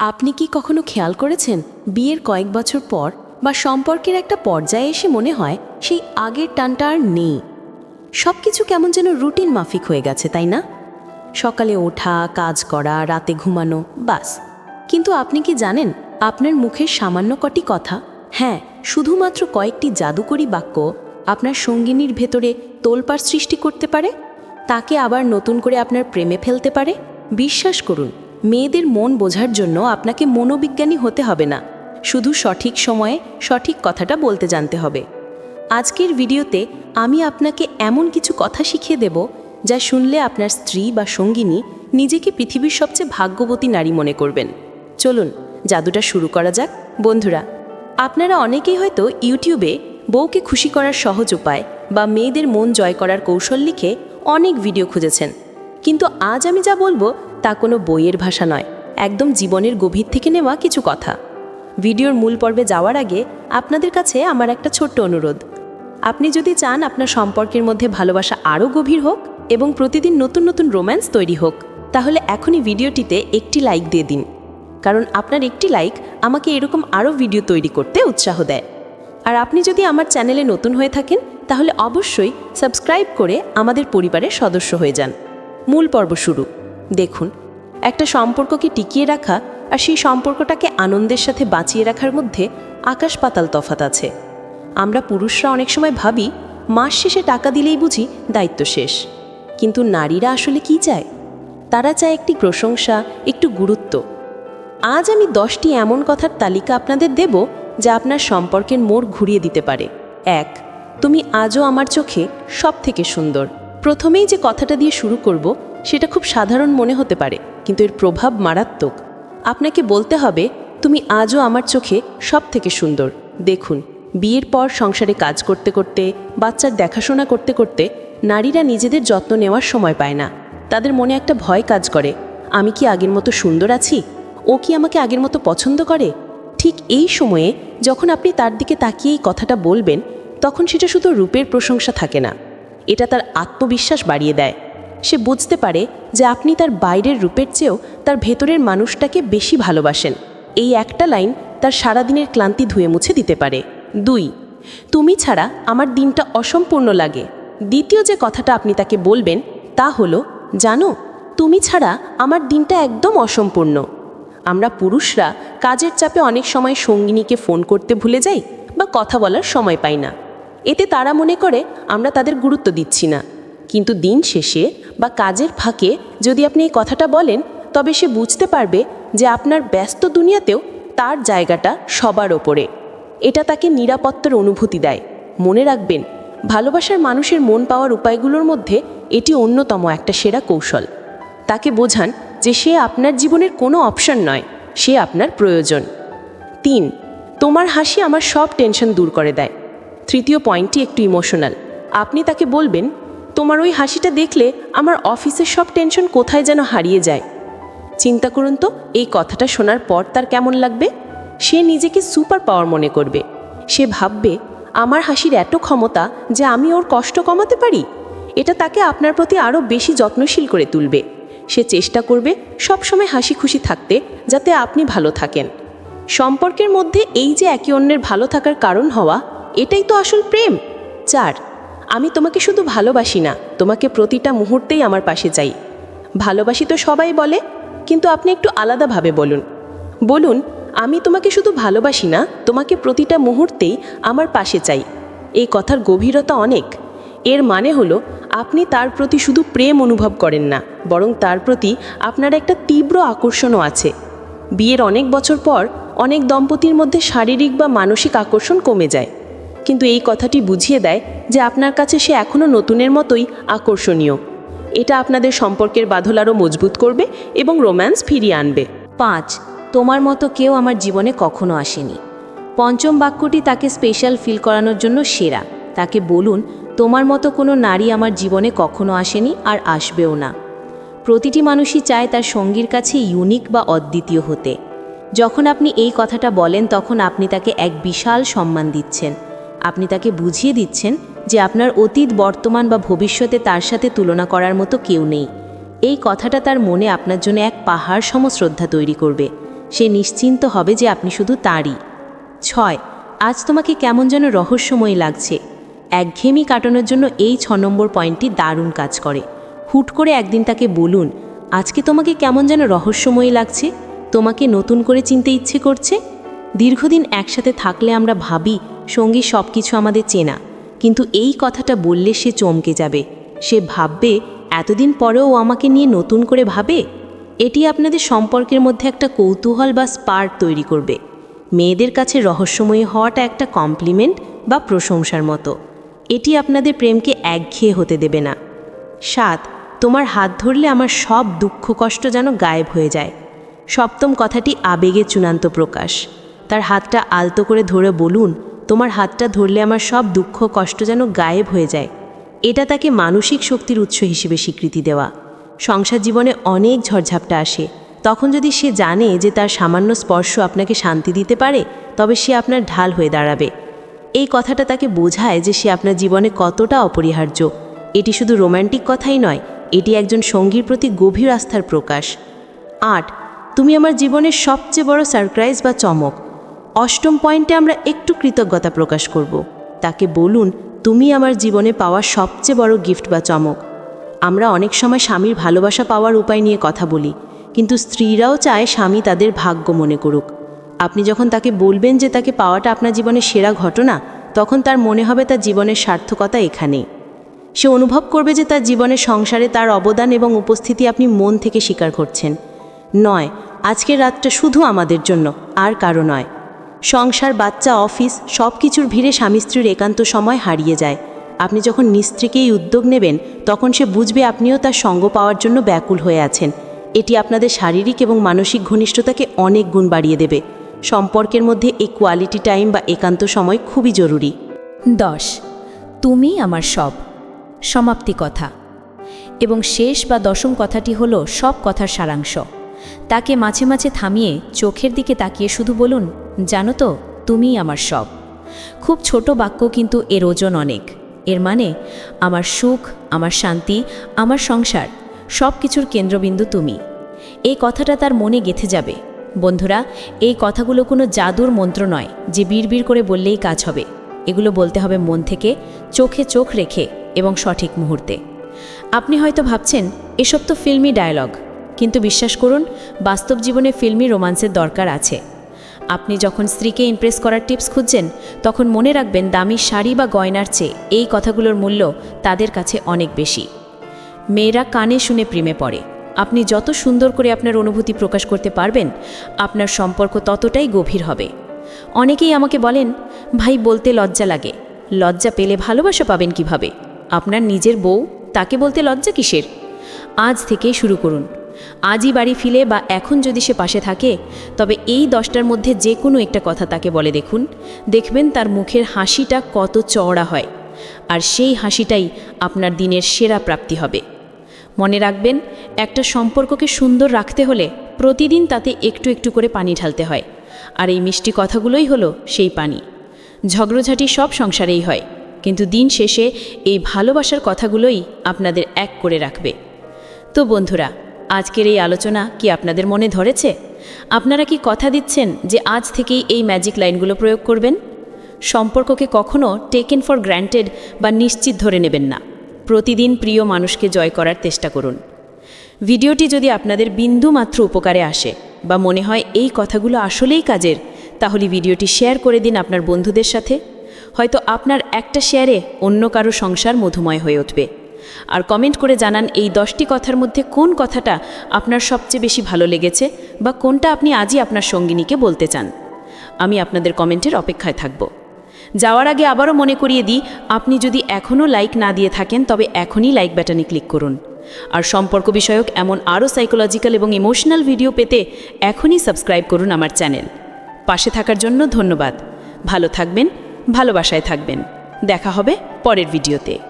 আপনি কি কখনো খেয়াল করেছেন বিয়ের কয়েক বছর পর বা সম্পর্কের একটা পর্যায়ে এসে মনে হয় সেই আগের টানটা আর নেই? সব কিছু কেমন যেন রুটিন মাফিক হয়ে গেছে, তাই না? সকালে ওঠা, কাজ করা, রাতে ঘুমানো, বাস। কিন্তু আপনি কি জানেন আপনার মুখের সামান্য কটি কথা? হ্যাঁ শুধুমাত্র কয়েকটি জাদুকরী বাক্য আপনার সঙ্গিনীর ভেতরে তোলপাড় সৃষ্টি করতে পারে? তাকে আবার নতুন করে আপনার প্রেমে ফেলতে পারে? বিশ্বাস করুন মেয়েদের মন বোঝার জন্য আপনাকে মনোবিজ্ঞানী হতে হবে না। শুধু সঠিক সময়ে সঠিক কথাটা বলতে জানতে হবে। আজকের ভিডিওতে আমি আপনাকে এমন কিছু কথা শিখিয়ে দেব যা শুনলে আপনার স্ত্রী বা সঙ্গিনী নিজেকে পৃথিবীর সবচেয়ে ভাগ্যবতী নারী মনে করবেন। চলুন, জাদুটা শুরু করা যাক। বন্ধুরা, আপনারা অনেকেই হয়তো ইউটিউবে বউকে খুশি করার সহজ উপায় বা মেয়েদের মন জয় করার কৌশল লিখে অনেক ভিডিও খুঁজেছেন। কিন্তু আজ আমি যা বলব তা কোনো বইয়ের ভাষা নয়, একদম জীবনের গভীর থেকে নেওয়া কিছু কথা। ভিডিওর মূল পর্বে যাওয়ার আগে আপনাদের কাছে আমার একটা ছোট্ট অনুরোধ। আপনি যদি চান আপনার সম্পর্কের মধ্যে ভালোবাসা আরও গভীর হোক এবং প্রতিদিন নতুন নতুন রোম্যান্স তৈরি হোক, তাহলে এখনই ভিডিওটিতে একটি লাইক দিয়ে দিন। কারণ আপনার একটি লাইক আমাকে এরকম আরও ভিডিও তৈরি করতে উৎসাহ দেয়। আর আপনি যদি আমার চ্যানেলে নতুন হয়ে থাকেন, তাহলে অবশ্যই সাবস্ক্রাইব করে আমাদের পরিবারের সদস্য হয়ে যান। মূল পর্ব শুরু। দেখুন, একটা সম্পর্ককে টিকিয়ে রাখা আর সেই সম্পর্কটাকে আনন্দের সাথে বাঁচিয়ে রাখার মধ্যে আকাশ পাতাল তফাত আছে। আমরা পুরুষরা অনেক সময় ভাবি, মাস শেষে টাকা দিলেই বুঝি দায়িত্ব শেষ। কিন্তু নারীরা আসলে কি চায়? তারা চায় একটি প্রশংসা, একটু গুরুত্ব। আজ আমি দশটি এমন কথার তালিকা আপনাদের দেব যা আপনার সম্পর্কের মোড় ঘুরিয়ে দিতে পারে। এক, তুমি আজও আমার চোখে সব থেকে সুন্দর। প্রথমেই যে কথাটা দিয়ে শুরু করব সেটা খুব সাধারণ মনে হতে পারে, কিন্তু এর প্রভাব মারাত্মক। আপনাকে বলতে হবে, তুমি আজও আমার চোখে সব থেকে সুন্দর। দেখুন, বিয়ের পর সংসারে কাজ করতে করতে, বাচ্চার দেখাশোনা করতে করতে, নারীরা নিজেদের যত্ন নেওয়ার সময় পায় না। তাদের মনে একটা ভয় কাজ করে, আমি কি আগের মতো সুন্দর আছি? ও কি আমাকে আগের মতো পছন্দ করে? ঠিক এই সময়ে, যখন আপনি তার দিকে তাকিয়ে এই কথাটা বলবেন, তখন সেটা শুধু রূপের প্রশংসা থাকে না। এটা তার আত্মবিশ্বাস বাড়িয়ে দেয়। সে বুঝতে পারে যে আপনি তার বাইরের রূপের চেয়েও তার ভেতরের মানুষটাকে বেশি ভালোবাসেন। এই একটা লাইন তার সারাদিনের ক্লান্তি ধুয়ে মুছে দিতে পারে। দুই, তুমি ছাড়া আমার দিনটা অসম্পূর্ণ লাগে। দ্বিতীয় যে কথাটা আপনি তাকে বলবেন, তা হলো, জানো, তুমি ছাড়া আমার দিনটা একদম অসম্পূর্ণ। আমরা পুরুষরা কাজের চাপে অনেক সময় সঙ্গিনীকে ফোন করতে ভুলে যাই বা কথা বলার সময় পাই না। এতে তারা মনে করে আমরা তাদের গুরুত্ব দিচ্ছি না। কিন্তু দিন শেষে বা কাজের ফাঁকে যদি আপনি এই কথাটা বলেন, তবে সে বুঝতে পারবে যে আপনার ব্যস্ত দুনিয়াতেও তার জায়গাটা সবার ওপরে। এটা তাকে নিরাপত্তার অনুভূতি দেয়। মনে রাখবেন, ভালোবাসার মানুষের মন পাওয়ার উপায়গুলোর মধ্যে এটি অন্যতম একটা সেরা কৌশল। তাকে বোঝান যে সে আপনার জীবনের কোনো অপশন নয়, সে আপনার প্রয়োজন। তিন, তোমার হাসি আমার সব টেনশন দূর করে দেয়। তৃতীয় পয়েন্টটি একটু ইমোশনাল। আপনি তাকে বলবেন তোমার ওই হাসিটা দেখলে আমার অফিসের সব টেনশন কোথায় যেন হারিয়ে যায়। চিন্তা করুন তো, এই কথাটা শোনার পর তার কেমন লাগবে? সে নিজেকে সুপার পাওয়ার মনে করবে। সে ভাববে, আমার হাসির এত ক্ষমতা যে আমি ওর কষ্ট কমাতে পারি? এটা তাকে আপনার প্রতি আরও বেশি যত্নশীল করে তুলবে। সে চেষ্টা করবে সবসময় হাসি খুশি থাকতে যাতে আপনি ভালো থাকেন। সম্পর্কের মধ্যে এই যে একে অন্যের ভালো থাকার কারণ হওয়া, এটাই তো আসল প্রেম। চার আমি তোমাকে শুধু ভালোবাসি না, তোমাকে প্রতিটা মুহূর্তেই আমার পাশে চাই। ভালোবাসি তো সবাই বলে, কিন্তু আপনি একটু আলাদাভাবে বলুন। বলুন, আমি তোমাকে শুধু ভালোবাসি না, তোমাকে প্রতিটা মুহূর্তেই আমার পাশে চাই। এই কথার গভীরতা অনেক। এর মানে হলো, আপনি তার প্রতি শুধু প্রেম অনুভব করেন না, বরং তার প্রতি আপনার একটা তীব্র আকর্ষণও আছে। বিয়ের অনেক বছর পর অনেক দম্পতির মধ্যে শারীরিক বা মানসিক আকর্ষণ কমে যায়। কিন্তু এই কথাটি বুঝিয়ে দেয় যে আপনার কাছে সে এখনও নতুনের মতোই আকর্ষণীয়। এটা আপনাদের সম্পর্কের বাঁধল আরও মজবুত করবে এবং রোম্যান্স ফিরিয়ে আনবে। পাঁচ, তোমার মতো কেউ আমার জীবনে কখনো আসেনি। পঞ্চম বাক্যটি তাকে স্পেশাল ফিল করানোর জন্য সেরা। তাকে বলুন, তোমার মতো কোনো নারী আমার জীবনে কখনো আসেনি আর আসবেও না। প্রতিটি মানুষই চায় তার সঙ্গীর কাছে ইউনিক বা অদ্বিতীয় হতে। যখন আপনি এই কথাটা বলেন, তখন আপনি তাকে এক বিশাল সম্মান দিচ্ছেন। আপনি তাকে বুঝিয়ে দিচ্ছেন যে আপনার অতীত, বর্তমান বা ভবিষ্যতে তার সাথে তুলনা করার মতো কেউ নেই। এই কথাটা তার মনে আপনার জন্য এক পাহাড় সম শ্রদ্ধা তৈরি করবে। সে নিশ্চিন্ত হবে যে আপনি শুধু তারই। ছয়, আজ তোমাকে কেমন যেন রহস্যময় লাগছে। একঘেয়েমি কাটানোর জন্য এই ছ নম্বর পয়েন্টটি দারুণ কাজ করে। হুট করে একদিন তাকে বলুন, আজকে তোমাকে কেমন যেন রহস্যময় লাগছে? তোমাকে নতুন করে চিনতে ইচ্ছে করছে? দীর্ঘদিন একসাথে থাকলে আমরা ভাবি সঙ্গী সব কিছু আমাদের চেনা। কিন্তু এই কথাটা বললে সে চমকে যাবে। সে ভাববে, এতদিন পরেও আমাকে নিয়ে নতুন করে ভাবে? এটি আপনাদের সম্পর্কের মধ্যে একটা কৌতূহল বা স্পার্ক তৈরি করবে। মেয়েদের কাছে রহস্যময়ী হওয়াটা একটা কমপ্লিমেন্ট বা প্রশংসার মতো। এটি আপনাদের প্রেমকে একঘেয়ে হতে দেবে না। সাত, তোমার হাত ধরলে আমার সব দুঃখ কষ্ট যেন গায়েব হয়ে যায়। সপ্তম কথাটি আবেগের চূড়ান্ত প্রকাশ। তার হাতটা আলতো করে ধরে বলুন তোমার হাতটা ধরলে আমার সব দুঃখ কষ্ট যেন গায়েব হয়ে যায়। এটা তাকে মানসিক শক্তির উৎস হিসেবে স্বীকৃতি দেওয়া। সংসার জীবনে অনেক ঝড়ঝাপটা আসে। তখন যদি সে জানে যে তার সামান্য স্পর্শ আপনাকে শান্তি দিতে পারে, তবে সে আপনার ঢাল হয়ে দাঁড়াবে। এই কথাটা তাকে বোঝায় যে সে আপনার জীবনে কতটা অপরিহার্য। এটি শুধু রোম্যান্টিক কথাই নয়, এটি একজন সঙ্গীর প্রতি গভীর আস্থার প্রকাশ। আট, তুমি আমার জীবনের সবচেয়ে বড় সারপ্রাইজ বা চমক। অষ্টম পয়েন্টে আমরা একটু কৃতজ্ঞতা প্রকাশ করব। তাকে বলুন, তুমি আমার জীবনে পাওয়া সবচেয়ে বড় গিফট বা চমক। আমরা অনেক সময় স্বামীর ভালোবাসা পাওয়ার উপায় নিয়ে কথা বলি, কিন্তু স্ত্রীরাও চায় স্বামী তাদের ভাগ্য মনে করুক। আপনি যখন তাকে বলবেন যে তাকে পাওয়াটা আপনার জীবনের সেরা ঘটনা, তখন তার মনে হবে তার জীবনের সার্থকতা এখানেই। সে অনুভব করবে যে তার জীবনের সংসারে তার অবদান এবং উপস্থিতি আপনি মন থেকে স্বীকার করছেন। নয়, আজকের রাতটা শুধু আমাদের জন্য, আর কারও নয়। সংসার, বাচ্চা, অফিস সব কিছুর ভিড়ে স্বামী স্ত্রীর একান্ত সময় হারিয়ে যায়। আপনি যখন নিস্ত্রীকে এই উদ্যোগ নেবেন, তখন সে বুঝবে আপনিও তার সঙ্গ পাওয়ার জন্য ব্যাকুল হয়ে আছেন। এটি আপনাদের শারীরিক এবং মানসিক ঘনিষ্ঠতাকে অনেক গুণ বাড়িয়ে দেবে। সম্পর্কের মধ্যে এই কোয়ালিটি টাইম বা একান্ত সময় খুবই জরুরি। দশ। তুমি আমার সব। সমাপ্তি কথা। এবং শেষ বা দশম কথাটি হলো সব কথার সারাংশ। তাকে মাঝে মাঝে থামিয়ে চোখের দিকে তাকিয়ে শুধু বলুন, জানো তো, তুমিই আমার সব। খুব ছোট বাক্য কিন্তু এর ওজন অনেক। এর মানে আমার সুখ, আমার শান্তি, আমার সংসার সব কিছুর কেন্দ্রবিন্দু তুমি। এই কথাটা তার মনে গেথে যাবে। বন্ধুরা, এই কথাগুলো কোনো জাদুর মন্ত্র নয় যে বিড়বিড় করে বললেই কাজ হবে। এগুলো বলতে হবে মন থেকে, চোখে চোখ রেখে এবং সঠিক মুহূর্তে। আপনি হয়তো ভাবছেন, এসব তো ফিল্মি ডায়লগ। কিন্তু বিশ্বাস করুন, বাস্তব জীবনে ফিল্মি রোমান্সের দরকার আছে। আপনি যখন স্ত্রীকে ইমপ্রেস করার টিপস খুঁজছেন, তখন মনে রাখবেন দামি শাড়ি বা গয়নার চেয়ে এই কথাগুলোর মূল্য তাদের কাছে অনেক বেশি। মেয়েরা কানে শুনে প্রেমে পড়ে। আপনি যত সুন্দর করে আপনার অনুভূতি প্রকাশ করতে পারবেন, আপনার সম্পর্ক ততটাই গভীর হবে। অনেকেই আমাকে বলেন, ভাই, বলতে লজ্জা লাগে। লজ্জা পেলে ভালোবাসা পাবেন কীভাবে? আপনার নিজের বউ তাকে বলতে লজ্জা কিসের? আজ থেকেই শুরু করুন। আজই বাড়ি ফিরে বা এখন যদি সে পাশে থাকে, তবে এই দশটার মধ্যে যে কোনো একটা কথা তাকে বলে দেখুন। দেখবেন তার মুখের হাসিটা কত চওড়া হয়, আর সেই হাসিটাই আপনার দিনের সেরা প্রাপ্তি হবে। মনে রাখবেন, একটা সম্পর্ককে সুন্দর রাখতে হলে প্রতিদিন তাতে একটু একটু করে পানি ঢালতে হয়, আর এই মিষ্টি কথাগুলোই হলো সেই পানি। ঝগড়ঝাটি সব সংসারেই হয়, কিন্তু দিন শেষে এই ভালোবাসার কথাগুলোই আপনাদের এক করে রাখবে। তো বন্ধুরা আজকের এই আলোচনা কি আপনাদের মনে ধরেছে? আপনারা কি কথা দিচ্ছেন যে আজ থেকেই এই ম্যাজিক লাইনগুলো প্রয়োগ করবেন? সম্পর্ককে কখনও টেকেন ফর গ্র্যান্টেড বা নিশ্চিত ধরে নেবেন না। প্রতিদিন প্রিয় মানুষকে জয় করার চেষ্টা করুন। ভিডিওটি যদি আপনাদের বিন্দু মাত্র উপকারে আসে বা মনে হয় এই কথাগুলো আসলেই কাজের, তাহলে ভিডিওটি শেয়ার করে দিন আপনার বন্ধুদের সাথে। হয়তো আপনার একটা শেয়ারে অন্য কারও সংসার মধুময় হয়ে উঠবে। আর কমেন্ট করে জানান এই দশটি কথার মধ্যে কোন কথাটা আপনার সবচেয়ে বেশি ভালো লেগেছে বা কোনটা আপনি আজই আপনার সঙ্গিনীকে বলতে চান। আমি আপনাদের কমেন্টের অপেক্ষায় থাকব। যাওয়ার আগে আবারও মনে করিয়ে দিই, আপনি যদি এখনও লাইক না দিয়ে থাকেন, তবে এখনই লাইক বাটনে ক্লিক করুন। আর সম্পর্ক বিষয়ক এমন আরও সাইকোলজিক্যাল এবং ইমোশনাল ভিডিও পেতে এখনই সাবস্ক্রাইব করুন আমার চ্যানেল। পাশে থাকার জন্য ধন্যবাদ। ভালো থাকবেন, ভালোবাসায় থাকবেন। দেখা হবে পরের ভিডিওতে